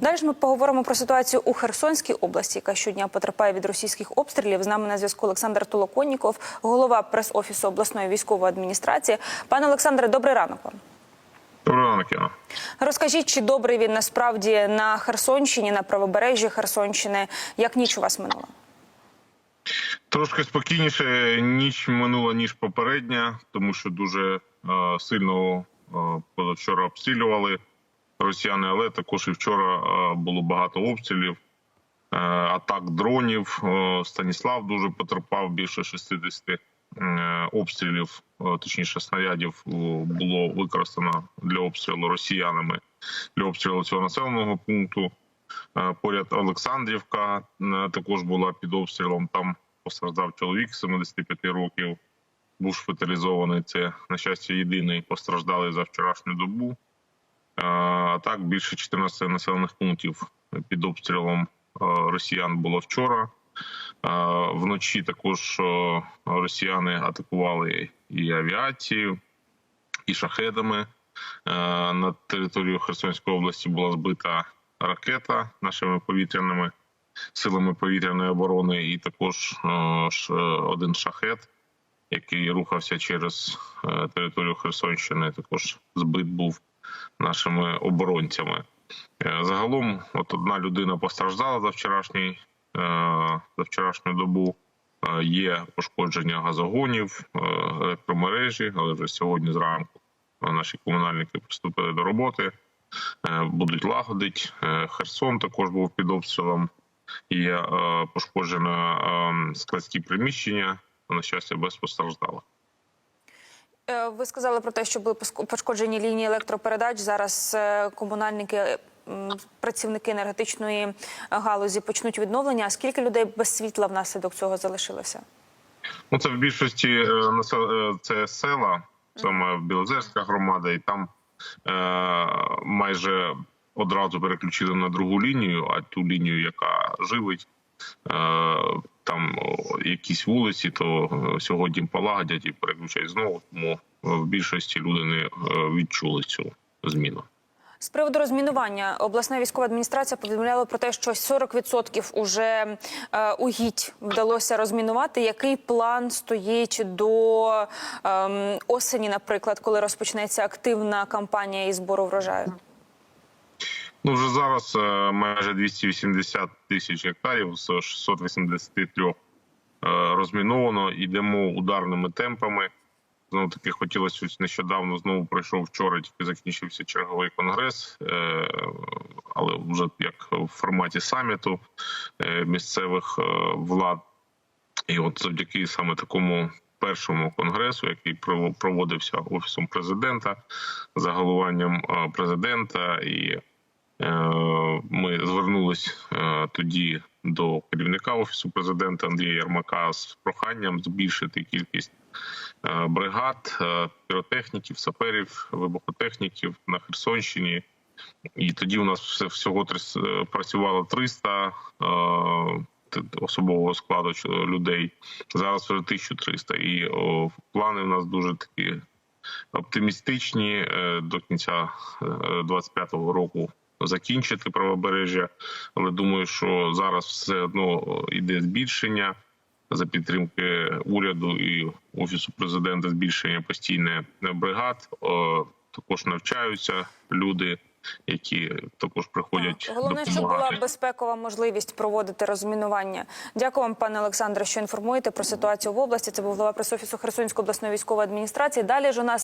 Далі ж ми поговоримо про ситуацію у Херсонській області, яка щодня потерпає від російських обстрілів. З нами на зв'язку Олександр Толоконніков, голова прес-офісу обласної військової адміністрації. Пане Олександре, добрий ранок вам. Доброго ранок, Яна. Розкажіть, чи добрий він насправді на Херсонщині, на правобережжі Херсонщини? Як ніч у вас минула? Трошки спокійніше ніч минула ніж попередня, тому що дуже е, сильно е, позавчора обстрілювали росіяни, але також і вчора е, було багато обстрілів, е, атак дронів. Е, Станіслав дуже потерпав більше 60 е, обстрілів, точніше снарядів було використано для обстрілу росіянами для обстрілу цього населеного пункту. Поряд Олександрівка також була під обстрілом. Там постраждав чоловік 75 років. Був шпиталізований. Це на щастя єдиний постраждалий за вчорашню добу. А так більше 14 населених пунктів під обстрілом росіян було вчора. Вночі також росіяни атакували і авіацію, і шахедами. На територію Херсонської області була збита ракета нашими повітряними силами повітряної оборони, і також один шахет, який рухався через е, територію Херсонщини, також збит був нашими оборонцями. Е, Загалом, от одна людина постраждала за вчорашній е, за вчорашню добу. Е, Є пошкодження газогонів, електромережі, але вже сьогодні зранку наші комунальники приступили до роботи, будуть лагодити. Херсон також був під обстрілом. Є пошкоджено е, складські приміщення. На щастя, без постраждалих. Е, Ви сказали про те, що були пошкоджені лінії електропередач. Зараз е, комунальники, працівники енергетичної галузі почнуть відновлення. А скільки людей без світла внаслідок цього залишилося? Ну, це в більшості е, це села, саме Білозерська громада, і там е, майже одразу переключили на другу лінію, а ту лінію, яка живить. Е, Там якісь вулиці, то е, сьогодні полагодять і переключать знову. Тому е, в більшості люди не е, відчули цю зміну. З приводу розмінування обласна військова адміністрація повідомляла про те, що 40% уже е, угідь вдалося розмінувати. Який план стоїть до ем, осені, наприклад, коли розпочнеться активна кампанія із збору врожаю? Ну вже зараз е, майже 280 тисяч гектарів з 683 е, розміновано. Йдемо ударними темпами. Знову таки хотілося нещодавно. Знову пройшов вчора. Тільки закінчився черговий конгрес, е, але вже як в форматі саміту місцевих влад. І от завдяки саме такому першому конгресу, який прово- проводився офісом президента за головуванням президента, і ми звернулись е, тоді до керівника офісу президента Андрія Ярмака з проханням збільшити кількість е, бригад, е, піротехніків, саперів, вибухотехніків на Херсонщині. І тоді у нас всього е, працювало 300 е, особового складу людей. Зараз вже 1300. І плани у нас дуже такі оптимістичні е, до кінця 25-го року. Закінчити правобережжя, але думаю, що зараз все одно йде збільшення за підтримки уряду і офісу президента. Збільшення постійне бригад. Також навчаються люди, які також приходять Головне, щоб була безпекова можливість проводити розмінування. Дякую вам, пане Олександре, що інформуєте про ситуацію в області. Це був голова прес-офісу Херсонської обласної військової адміністрації. Далі ж у нас